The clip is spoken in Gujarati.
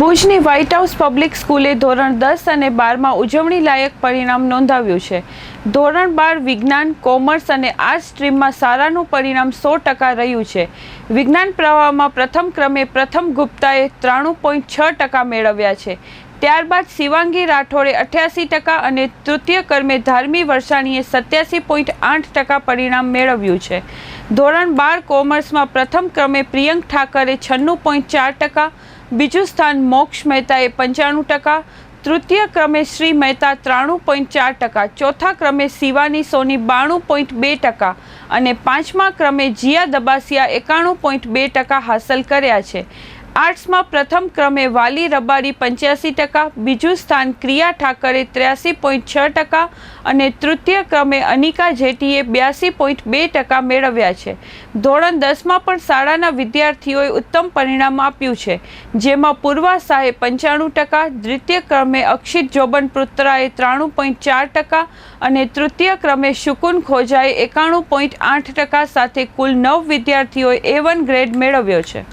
ભુજની વ્હાઇટ હાઉસ પબ્લિક સ્કૂલે ધોરણ દસ અને બારમાં ઉજવણી લાયક પરિણામ નોંધાવ્યું છે. ધોરણ બાર વિજ્ઞાન, કોમર્સ અને આર્ટ્સ સ્ટ્રીમમાં સારાનું પરિણામ સો ટકા રહ્યું છે. વિજ્ઞાન પ્રવાહમાં પ્રથમ ક્રમે પ્રથમ ગુપ્તાએ ત્રાણું પોઈન્ટ છ ટકા મેળવ્યા છે. ત્યારબાદ શિવાંગી રાઠોડે અઠ્યાસી ટકા અને તૃતીય કર્મે ધાર્મી વરસાણીએ સત્યાસી પોઈન્ટ આઠ ટકા પરિણામ મેળવ્યું છે. ધોરણ બાર કોમર્સમાં પ્રથમ ક્રમે પ્રિયંક ઠાકરે છન્નું પોઈન્ટ ચાર ટકા બીજું સ્થાન મોક્ષ મહેતાએ પંચાણું ટકા, તૃતીય ક્રમે શ્રી મહેતા ત્રાણું પોઈન્ટ ચાર ટકા, ચોથા ક્રમે શિવાની સોની બાણું પોઈન્ટ બે ટકા અને પાંચમા ક્રમે જીયા દબાસિયા એકાણું પોઈન્ટ બે ટકા હાંસલ કર્યા છે. આર્ટ્સમાં પ્રથમ ક્રમે વાલી રબારી પંચ્યાસી ટકા, બીજું સ્થાન ક્રિયા ઠાકરે ત્ર્યાસી પોઈન્ટ છ ટકા અને તૃતીય ક્રમે અનિકા જેટીએ બ્યાસી પોઈન્ટ બે ટકા મેળવ્યા છે. ધોરણ દસમાં પણ શાળાના વિદ્યાર્થીઓએ ઉત્તમ પરિણામ આપ્યું છે, જેમાં પૂર્વા શાહે પંચાણું ટકા, દ્વિતીય ક્રમે અક્ષિત જોબન પુત્રાએ ત્રાણું પોઈન્ટ ચાર ટકા અને તૃતીય ક્રમે શુકુન ખોજાએ એકાણું પોઈન્ટ આઠ ટકા સાથે કુલ નવ વિદ્યાર્થીઓએ એ વન ગ્રેડ મેળવ્યો છે.